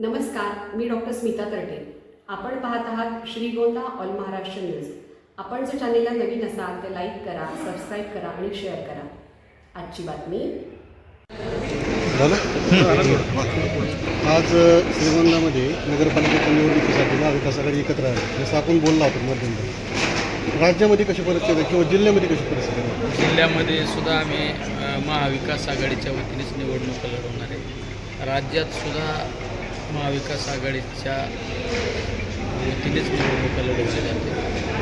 नमस्कार मी डॉक्टर स्मिता तरटे आपण पाहत आहात श्रीगोंदा ऑल महाराष्ट्र न्यूज. आपण जर चॅनेलला नवीन असाल तर लाईक करा सबस्क्राईब करा आणि शेअर करा. आजची बातमी. आज श्रीगोंदामध्ये नगरपालिकेच्या निवडणुकीसाठी महाविकास आघाडी एकत्र आहे जसं आपण बोललो आहोत मध्यंतरी राज्यामध्ये कशी परिस्थिती आहे किंवा जिल्ह्यामध्ये कशी परिस्थिती आहे? जिल्ह्यामध्ये सुद्धा आम्ही महाविकास आघाडीच्या वतीनेच निवडणूक लढवणार आहे. राज्यात सुद्धा महाविकास आघाडीच्या वतीनेच निवडणुका लढवल्या जाते.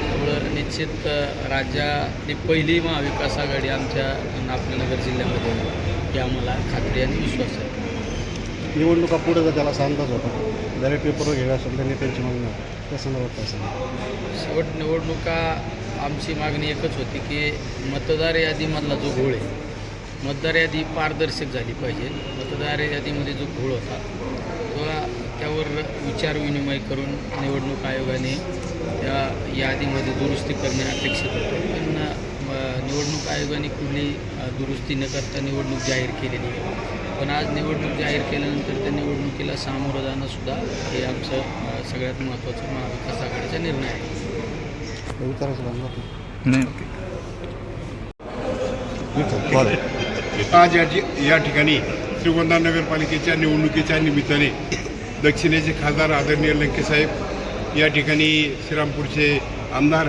त्यामुळं निश्चित राज्यातली पहिली महाविकास आघाडी आमच्या आपल्या जिल्ह्यामध्ये ही आम्हाला खात्री आणि विश्वास आहे. निवडणुका पुढे जाते त्याला अंदाज होता बॅलेट पेपरवर घ्याव्या असेल त्यांनी त्यांची मागणी त्या संदर्भात काय सांगा शेवट निवडणुका आमची मागणी एकच होती की मतदार यादीमधला जो घोळ आहे मतदार यादी पारदर्शक झाली पाहिजे. मतदार यादीमध्ये जो घोळ होता तो त्यावर विचारविनिमय करून निवडणूक आयोगाने त्या यादीमध्ये दुरुस्ती करणे अपेक्षित होतं. पण निवडणूक आयोगाने कुठली दुरुस्ती न करता निवडणूक जाहीर केलेली आहे. पण आज निवडणूक जाहीर केल्यानंतर त्या निवडणुकीला सामोरं जाणं सुद्धा हे आमचं सगळ्यात महत्त्वाचं महाविकास आघाडीचा निर्णय आहे. आज या ठिकाणी श्रीगोंदा नगरपालिकेच्या निवडणुकीच्या निमित्ताने. दक्षिणेचे खासदार आदरणीय लंकेसाहेब या ठिकाणी श्रीरामपूरचे आमदार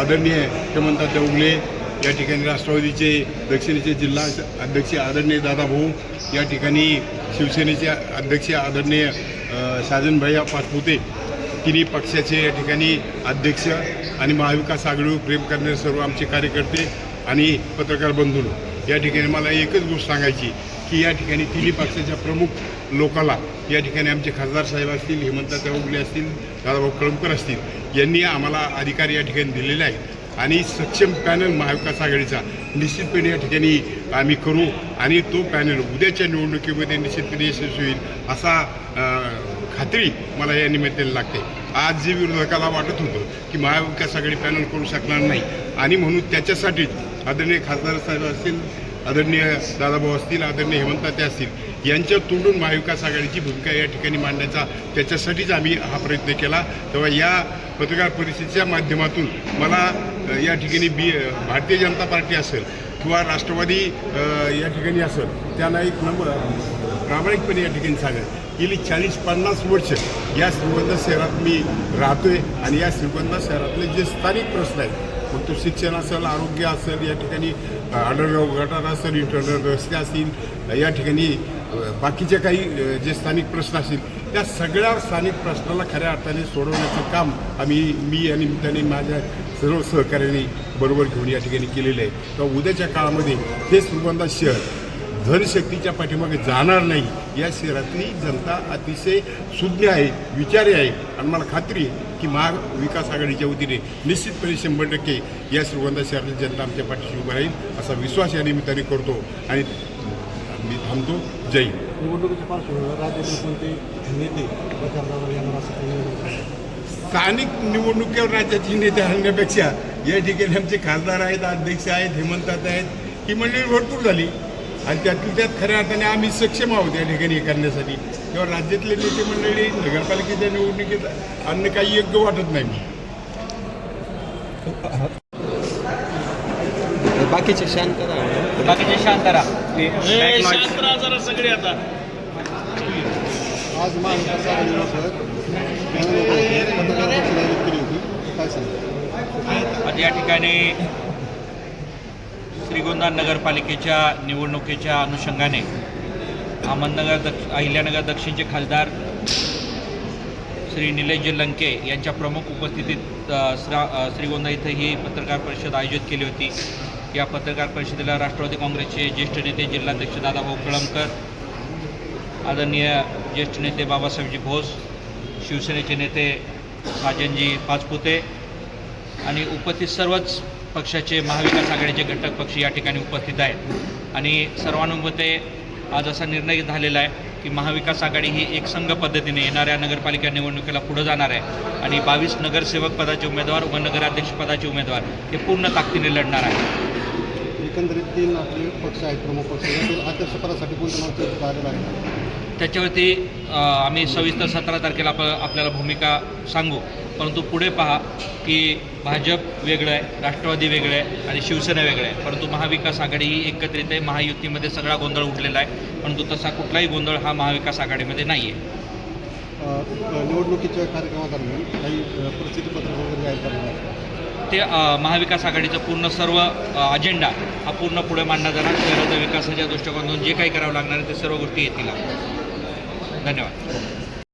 आदरणीय हेमंत देवगले या ठिकाणी राष्ट्रवादीचे दक्षिणेचे जिल्हा अध्यक्ष आदरणीय दादाभाऊ या ठिकाणी शिवसेनेचे अध्यक्ष आदरणीय साजनभैया पाचपुते तिन्ही पक्षाचे या ठिकाणी अध्यक्ष आणि महाविकास आघाडीवर प्रेम करणारे सर्व आमचे कार्यकर्ते आणि पत्रकार बंधू. या ठिकाणी मला एकच गोष्ट सांगायची की या ठिकाणी तिन्ही पक्षाच्या प्रमुख लोकाला या ठिकाणी आमचे खासदार साहेब असतील हेमंत उगले असतील दादाभाऊ कळमकर असतील यांनी आम्हाला अधिकार या ठिकाणी दिलेले आहेत. आणि सक्षम पॅनल महाविकास आघाडीचा निश्चितपणे या ठिकाणी आम्ही करू आणि तो पॅनल उद्याच्या निवडणुकीमध्ये निश्चितपणे यशस्वी होईल असा खात्री मला या निमित्ताने लागते. आज जे विरोधकाला वाटत होतं की महाविकास आघाडी पॅनल करू शकणार नाही आणि म्हणून त्याच्यासाठीच आदरणीय खासदार साहेब असतील आदरणीय दादाभाऊ असतील आदरणीय हेमंताते असतील यांच्या तोडून महाविकास आघाडीची भूमिका या ठिकाणी मांडण्याचा त्याच्यासाठीच आम्ही हा प्रयत्न केला. तेव्हा या पत्रकार परिषदेच्या माध्यमातून मला या ठिकाणी बी भारतीय जनता पार्टी असेल किंवा राष्ट्रवादी या ठिकाणी असेल त्यांना एक नंबर प्रामाणिकपणे या ठिकाणी सांगेल. गेली चाळीस पन्नास वर्ष या श्रीगोंदा शहरात मी राहतोय आणि या श्रीगोंदा शहरातले जे स्थानिक प्रश्न आहेत मग तो शिक्षण असेल आरोग्य असेल या ठिकाणी अंडरग्राऊंड गटार असेल इंटरनल रस्ते असतील या ठिकाणी बाकीचे काही जे स्थानिक प्रश्न असतील त्या सगळ्या स्थानिक प्रश्नाला खऱ्या अर्थाने सोडवण्याचं काम आम्ही मी आणि त्याने माझ्या सर्व सहकार्याने बरोबर घेऊन या ठिकाणी केलेलं आहे. तर उद्याच्या काळामध्ये हे श्रीगोंदा शहर धनशक्तीच्या पाठीमागे जाणार नाही. या शहरातली जनता अतिशय सुज्ञ आहे विचारी आहे. आणि मला खात्री आहे की महाविकास आघाडीच्या वतीने निश्चितपणे शंभर टक्के या श्रीगोंदा शहरातली जनता आमच्या पाठीशी उभं राहील असा विश्वास या निमित्ताने करतो. आणि मी थांबतो. जय. निवडणुकीच्या पार्श्वभूमीवर राज्यातील कोणते नेते येणार असं? स्थानिक निवडणुकीवर राज्याची नेते आणण्यापेक्षा या ठिकाणी आमचे खासदार आहेत अध्यक्ष आहेत हेमंतात आहेत. ही मंडळी भरपूर झाली. आणि त्यातल्या त्यात खऱ्या अर्थाने आम्ही सक्षम आहोत या ठिकाणी हे करण्यासाठी. तेव्हा राज्यातले नेते मंडळी नगरपालिकेच्या निवडणुकीत आणणं काही योग्य वाटत नाही बाकीचे शांत राहा. बाकीचे शांत राहा. आज महाविकास आघाडीमार्फत पत्रकार परिषद आयोजित केली होती. काय सांगा आज या ठिकाणी श्रीगोंदा नगरपालिकेच्या निवडणुकीच्या अनुषंगाने अहमदनगर दक्ष अहिल्यानगर दक्षिणचे खासदार श्री निलेश लंके यांच्या प्रमुख उपस्थितीत श्रा श्रीगोंदा इथं ही पत्रकार परिषद आयोजित केली होती. या पत्रकार परिषदेला राष्ट्रवादी काँग्रेसचे ज्येष्ठ नेते जिल्हाध्यक्ष दादाभाऊ कळमकर आदरणीय ज्येष्ठ नेते बाबासाहेबजी घोष शिवसेनेचे नेते राजनजी पाचपुते आणि उपस्थित सर्वच पक्षाचे महाविकास आघाडीचे घटक पक्ष या ठिकाणी उपस्थित आहेत. आणि सर्वानुमते आज असा निर्णय झालेला आहे की महाविकास आघाडी ही एकसंघ पद्धतीने येणाऱ्या नगरपालिका निवडणुकीला पुढं जाणार आहे. आणि बावीस नगरसेवक पदाचे उमेदवार व नगराध्यक्ष पदाचे उमेदवार हे पूर्ण ताकदीने लढणार आहे एकंदरीत तीन आपले पक्ष आहेत प्रमुख पक्ष. यातील अध्यक्षपदासाठी कोणत्या माणसाचं कार्य लागणार? त्याच्यावरती आम्ही सविस्तर सतरा तारखेला आप आपल्याला भूमिका सांगू. परंतु पुढे पहा की भाजप वेगळं आहे राष्ट्रवादी वेगळं आहे आणि शिवसेना वेगळं आहे. परंतु महाविकास आघाडी ही एकत्रित आहे. महायुतीमध्ये सगळा गोंधळ उठलेला आहे. परंतु तसा कुठलाही गोंधळ हा महाविकास आघाडीमध्ये नाही आहे निवडणुकीच्या कार्यक्रमादरम्यान काही पत्रक वगैरे जाहीर करणार. ते महाविकास आघाडीचं पूर्ण सर्व अजेंडा हा पूर्ण पुढे मांडला जाणार शहराच्या विकासाच्या दृष्टिकोनातून जे काही करावं लागणार आहे ते सर्व गोष्टी येतील धन्यवाद.